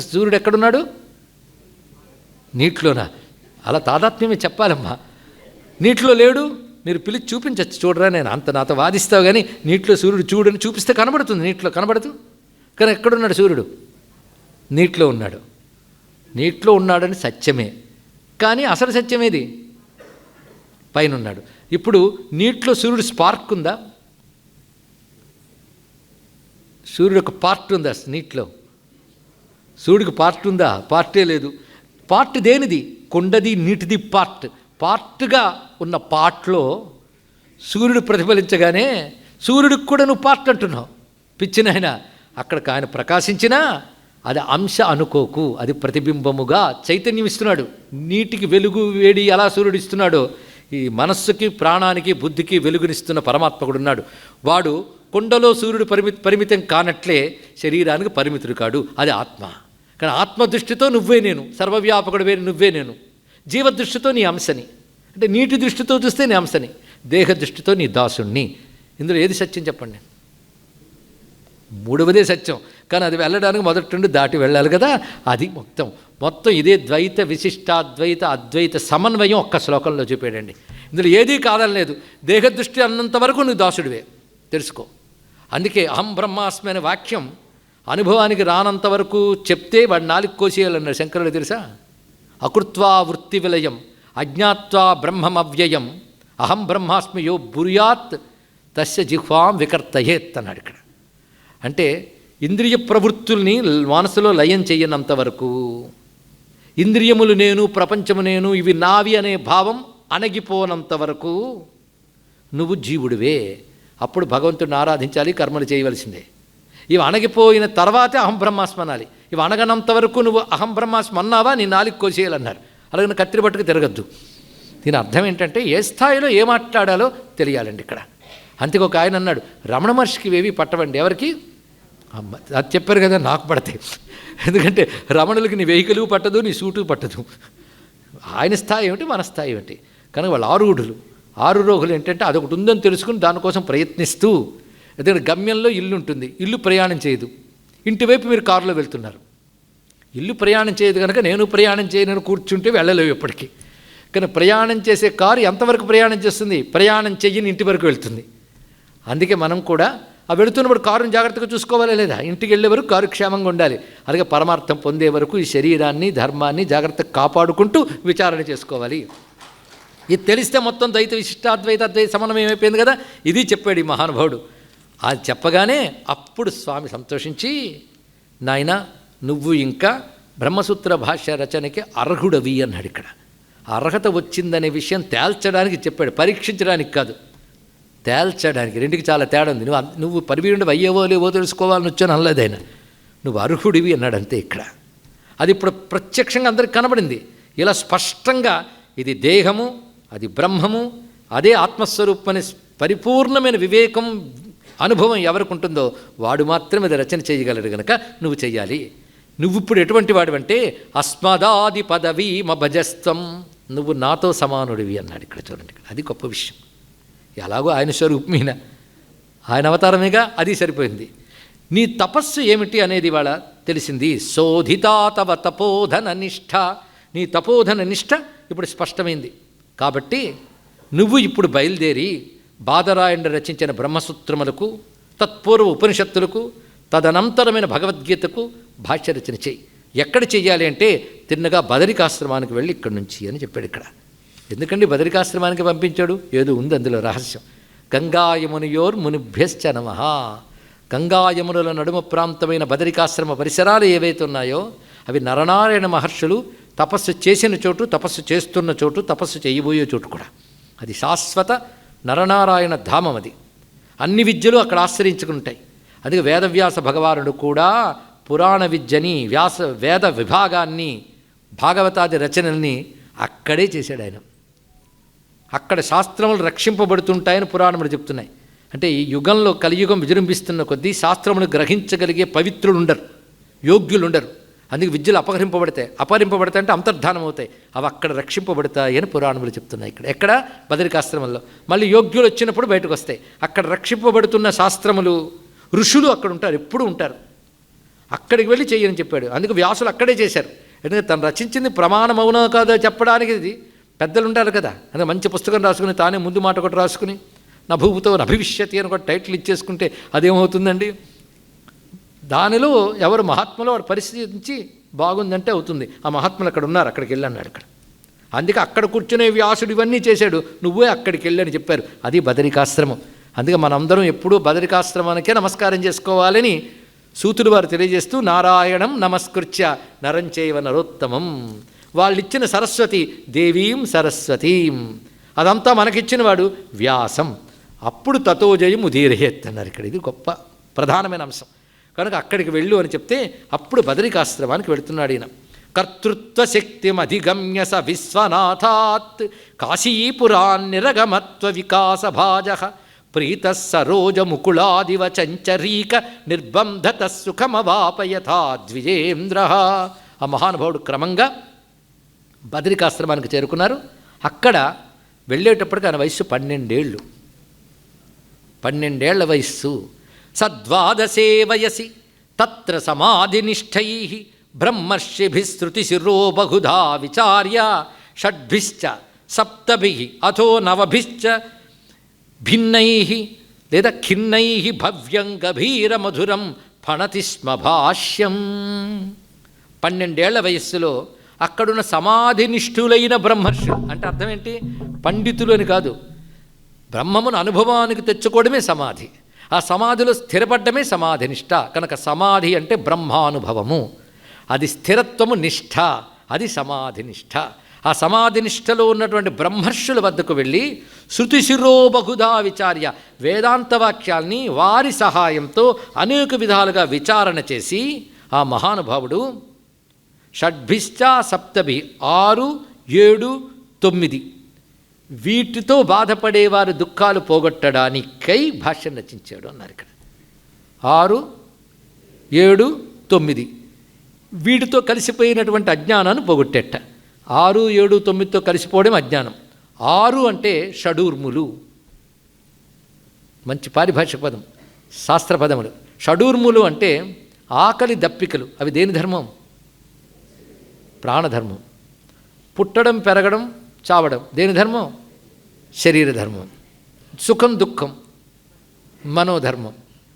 సూర్యుడు ఎక్కడున్నాడు? నీటిలోనా? అలా తాదాత్మ్యమే చెప్పాలమ్మా. నీటిలో లేడు మీరు పిలిచి చూపించచ్చు. చూడరా నేను అంత నాతో వాదిస్తావు కానీ నీటిలో సూర్యుడు చూడని చూపిస్తే కనబడుతుంది నీటిలో కనబడదు. కానీ ఎక్కడున్నాడు సూర్యుడు? నీటిలో ఉన్నాడు. నీటిలో ఉన్నాడని సత్యమే. కానీ అసలు సత్యమేది? పైన ఉన్నాడు ఇప్పుడు నీటిలో సూర్యుడు స్పార్క్ ఉందా? సూర్యుడు ఒక పార్ట్ ఉందా నీటిలో? సూర్యుడికి పార్ట్ ఉందా? పార్టే లేదు. పార్ట్ దేనిది? కొండది నీటిది పార్ట్. పార్ట్గా ఉన్న పార్ట్లో సూర్యుడు ప్రతిఫలించగానే సూర్యుడికి కూడా నువ్వు పార్ట్ అంటున్నావు. పిచ్చినైనా అక్కడికి ఆయన ప్రకాశించినా అది అంశ అనుకోకు. అది ప్రతిబింబముగా చైతన్యం ఇస్తున్నాడు. నీటికి వెలుగు వేడి ఎలా సూర్యుడు ఇస్తున్నాడో ఈ మనస్సుకి ప్రాణానికి బుద్ధికి వెలుగునిస్తున్న పరమాత్మకుడు ఉన్నాడు. వాడు కొండలో సూర్యుడు పరిమి పరిమితం కానట్లే శరీరానికి పరిమితుడు కాడు. అది ఆత్మ. కానీ ఆత్మ దృష్టితో నువ్వే నేను సర్వవ్యాపకుడు వేరు నువ్వే నేను. జీవ దృష్టితో నీ అంశని. అంటే నీటి దృష్టితో చూస్తే నీ అంశని దేహ దృష్టితో నీ దాసుణ్ణి. ఇందులో ఏది సత్యం చెప్పండి? మూడవదే సత్యం. కానీ అది వెళ్ళడానికి మొదటి నుండి దాటి వెళ్ళాలి కదా అది మొత్తం. మొత్తం ఇదే ద్వైత విశిష్టాద్వైత అద్వైత సమన్వయం ఒక్క శ్లోకంలో చూపాడండి ఇందులో ఏదీ కాదనలేదు దేహదృష్టి అన్నంత వరకు నువ్వు దాసుడివే. తెలుసుకో. అందుకే అహం బ్రహ్మాస్మి అనే వాక్యం అనుభవానికి రానంత వరకు చెప్తే వాడు నాలుగు కోసేయాలన్నారు శంకరుడు తెలుసా? అకృత్వా వృత్తి విలయం అజ్ఞాత్వా బ్రహ్మమవ్యయం అహం బ్రహ్మాస్మి యో బుర్యాత్ తస్య జిహ్వాం వికర్తయేత్ అన్నాడు ఇక్కడ. అంటే ఇంద్రియ ప్రవృత్తుల్ని మనసులో లయం చేయనంత వరకు ఇంద్రియములు నేను ప్రపంచము నేను ఇవి నావి అనే భావం అణగిపోనంత వరకు నువ్వు జీవుడివే. అప్పుడు భగవంతుడిని ఆరాధించాలి కర్మలు చేయవలసిందే. ఇవి అణగిపోయిన తర్వాతే అహం బ్రహ్మాస్మి అనాలి. ఇవి అణగనంత వరకు నువ్వు అహం బ్రహ్మాస్మి అన్నావా? నీ నాలుగు కోసేయాలన్నారు. అలాగే కత్తిరి పట్టుకు తిరగద్దు. దీని అర్థం ఏంటంటే ఏ స్థాయిలో ఏ మాట్లాడాలో తెలియాలండి ఇక్కడ. అంతకు ఒక ఆయన అన్నాడు రమణ మహర్షికి ఇవేవి పట్టవండి. ఎవరికి? అమ్మ అది చెప్పారు కదా నాకు పడతాయి. ఎందుకంటే రమణులకి నీ వెహికల్ పట్టదు నీ సూటు పట్టదు. ఆయన స్థాయి ఏమిటి? మన స్థాయి ఏమిటి? కనుక వాళ్ళు ఆరుగుడులు ఆరు రోగులు ఏంటంటే అదొకటి ఉందని తెలుసుకుని దానికోసం ప్రయత్నిస్తూ ఎందుకంటే గమ్యంలో ఇల్లు ఉంటుంది. ఇల్లు ప్రయాణం చేయదు. ఇంటి వైపు మీరు కారులో వెళ్తున్నారు. ఇల్లు ప్రయాణం చేయదు కనుక నేను ప్రయాణం చేయను కూర్చుంటే వెళ్ళలేవు ఎప్పటికీ. కానీ ప్రయాణం చేసే కారు ఎంతవరకు ప్రయాణం చేస్తుంది? ప్రయాణం చెయ్యని ఇంటి వరకు వెళ్తుంది. అందుకే మనం కూడా ఆ వెళుతున్నప్పుడు కారుని జాగ్రత్తగా చూసుకోవాలి లేదా? ఇంటికి వెళ్ళే వరకు కారు క్షేమంగా ఉండాలి. అలాగే పరమార్థం పొందే వరకు ఈ శరీరాన్ని ధర్మాన్ని జాగ్రత్తగా కాపాడుకుంటూ విచారణ చేసుకోవాలి. ఇది తెలిస్తే మొత్తం ద్వైత విశిష్టాద్వైత అద్వైత సమన్వయం అయిపోయింది కదా? ఇది చెప్పాడు ఈ మహానుభావుడు. అది చెప్పగానే అప్పుడు స్వామి సంతోషించి నాయన నువ్వు ఇంకా బ్రహ్మసూత్ర భాష్య రచనకి అర్హుడవి అన్నాడు ఇక్కడ. అర్హత వచ్చిందనే విషయం తేల్చడానికి చెప్పాడు పరీక్షించడానికి కాదు. తేల్చడానికి రెండుకి చాలా తేడా ఉంది. నువ్వు నువ్వు పరివీరుడు అయ్యేవో లేవో తెలుసుకోవాలని వచ్చాను అనలేదైనా నువ్వు అర్హుడివి అన్నాడు అంతే ఇక్కడ. అది ఇప్పుడు ప్రత్యక్షంగా అందరికి కనబడింది. ఇలా స్పష్టంగా ఇది దేహము అది బ్రహ్మము అదే ఆత్మస్వరూపం అనే పరిపూర్ణమైన వివేకం అనుభవం ఎవరికి ఉంటుందో వాడు మాత్రమే అది రచన చేయగలడు గనక నువ్వు చెయ్యాలి. నువ్వు ఇప్పుడు ఎటువంటి వాడివంటే అస్మదాది పదవి మభజస్వం నువ్వు నాతో సమానుడివి అన్నాడు ఇక్కడ చూడండి ఇక్కడ. అది గొప్ప విషయం. ఎలాగో ఆయన స్వరూపమీన ఆయన అవతారమేగా అది సరిపోయింది. నీ తపస్సు ఏమిటి అనేది ఇవాళ తెలిసింది. శోధితా తవ తపోధన నిష్ఠ. నీ తపోధన నిష్ఠ ఇప్పుడు స్పష్టమైంది. కాబట్టి నువ్వు ఇప్పుడు బయలుదేరి బాదరాయణ రచించిన బ్రహ్మసూత్రములకు తత్పూర్వ ఉపనిషత్తులకు తదనంతరమైన భగవద్గీతకు భాష్య రచన చేయి. ఎక్కడ చెయ్యాలి అంటే తిన్నగా బదరికాశ్రమానికి వెళ్ళి ఇక్కడి నుంచి అని చెప్పాడు ఇక్కడ. ఎందుకండి బదరికాశ్రమానికి పంపించాడు? ఏదో ఉంది అందులో రహస్యం. గంగాయమునియోర్ మునిభ్యశ్చ నమ. గంగాయమునుల నడుమ ప్రాంతమైన బదరికాశ్రమ పరిసరాలు ఏవైతే ఉన్నాయో అవి నరనారాయణ మహర్షులు తపస్సు చేసిన చోటు తపస్సు చేస్తున్న చోటు తపస్సు చేయబోయే చోటు కూడా. అది శాశ్వత నరనారాయణ ధామం అది. అన్ని విద్యలు అక్కడ ఆశ్రయించుకుంటాయి. అందుకే వేదవ్యాస భగవానుడు కూడా పురాణ విద్యని వ్యాస వేద విభాగాన్ని భాగవతాది రచనల్ని అక్కడే చేశాడు ఆయన. అక్కడ శాస్త్రములు రక్షింపబడుతుంటాయని పురాణములు చెప్తున్నాయి. అంటే ఈ యుగంలో కలియుగం విజృంభిస్తున్న కొద్దీ శాస్త్రమును గ్రహించగలిగే పవిత్రులు ఉండరు యోగ్యులు ఉండరు అందుకే విద్యలు అపహరింపబడతాయి. అపహరింపబడతాయి అంటే అంతర్ధానం అవుతాయి అవి అక్కడ రక్షింపబడతాయి అని పురాణములు చెప్తున్నాయి ఇక్కడ. ఎక్కడ? బదరికాశ్రమంలో. మళ్ళీ యోగ్యులు వచ్చినప్పుడు బయటకు వస్తాయి అక్కడ రక్షింపబడుతున్న శాస్త్రములు ఋషులు అక్కడ ఉంటారు ఎప్పుడు ఉంటారు. అక్కడికి వెళ్ళి చేయని చెప్పాడు. అందుకు వ్యాసులు అక్కడే చేశారు. ఎందుకంటే తను రచించింది ప్రమాణం అవునో కాదో చెప్పడానికి ఇది. పెద్దలు ఉంటారు కదా. అందుకే మంచి పుస్తకం రాసుకుని తానే ముందు మాట ఒకటి రాసుకుని నా భూమితో అభివిష్యతి అని ఒక టైటిల్ ఇచ్చేసుకుంటే అదేమవుతుందండి? దానిలో ఎవరు మహాత్ములో వాడు పరిస్థితి బాగుందంటే అవుతుంది. ఆ మహాత్ములు అక్కడ ఉన్నారు అక్కడికి వెళ్ళన్నాడు అక్కడ అందుకే అక్కడ కూర్చునే వ్యాసుడు ఇవన్నీ చేశాడు. నువ్వే అక్కడికి వెళ్ళని చెప్పారు. అది బదరికాశ్రమం. అందుకే మనందరం ఎప్పుడూ బదరికాశ్రమానికే నమస్కారం చేసుకోవాలని సూతుడు వారు తెలియజేస్తూ నారాయణం నమస్కృత్య నరంచేవ నరోత్తమం. వాళ్ళిచ్చిన సరస్వతి దేవీం సరస్వతీం. అదంతా మనకిచ్చిన వాడు వ్యాసం. అప్పుడు తతోజయం ఉదీరహేత్ అన్నారు ఇక్కడ. ఇది గొప్ప ప్రధానమైన అంశం. కనుక అక్కడికి వెళ్ళు అని చెప్తే అప్పుడు బదరికాశ్రమానికి వెళుతున్నాడు ఈయన. కర్తృత్వ శక్తిమధిగమ్య స విశ్వనాథాత్ కాశీపురాన్నిరగమత్వ వికాస భాజ ప్రీత సరోజ ముకుళాదివ చంచరీక నిర్బంధత సుఖమవాపయథా ద్విజేంద్ర ఆ మహానుభావుడు క్రమంగా బదరికాశ్రమానికి చేరుకున్నారు. అక్కడ వెళ్ళేటప్పటికి ఆయన వయస్సు పన్నెండేళ్ళు. పన్నెండేళ్ళ వయస్సు. సద్వాదశే వయసి తత్ర సమాధినిష్టై బ్రహ్మర్షిభిశ్రుతిశిరో బహుధా విచార్య షడ్భిశ్చ సప్తభి అథో నవభిశ్చ భిన్నై లేదా ఖిన్నై భవ్యం గభీర మధురం ఫణతి స్మ భాష్యం. పన్నెండేళ్ళ వయస్సులో అక్కడున్న సమాధినిష్ఠులైన బ్రహ్మర్షులు అంటే అర్థం ఏంటి? పండితులు అని కాదు. బ్రహ్మమును అనుభవానికి తెచ్చుకోవడమే సమాధి. ఆ సమాధిలో స్థిరపడ్డమే సమాధి నిష్ట కనుక సమాధి అంటే బ్రహ్మానుభవము. అది స్థిరత్వము నిష్ఠ అది సమాధినిష్ఠ ఆ సమాధినిష్ఠలో ఉన్నటువంటి బ్రహ్మర్షుల వద్దకు వెళ్ళి శృతిశిరో బహుధా విచార్య వేదాంత వాక్యాల్ని వారి సహాయంతో అనేక విధాలుగా విచారణ చేసి ఆ మహానుభావుడు షడ్భిశ్చ సప్తభి ఆరు ఏడు తొమ్మిది వీటితో బాధపడేవారి దుఃఖాలు పోగొట్టడానికై భాష్యం రచించాడు అన్నారు ఇక్కడ. ఆరు ఏడు తొమ్మిది. వీటితో కలిసిపోయినటువంటి అజ్ఞానాన్ని పోగొట్టేట. ఆరు ఏడు తొమ్మిదితో కలిసిపోవడం అజ్ఞానం. ఆరు అంటే షడూర్ములు. మంచి పారిభాషిక పదం శాస్త్ర పదములు. షడూర్ములు అంటే ఆకలి దప్పికలు. అవి దేని ధర్మం? ప్రాణధర్మం. పుట్టడం పెరగడం చావడం. దేని ధర్మం? శరీరధర్మం సుఖం దుఃఖం మనోధర్మం.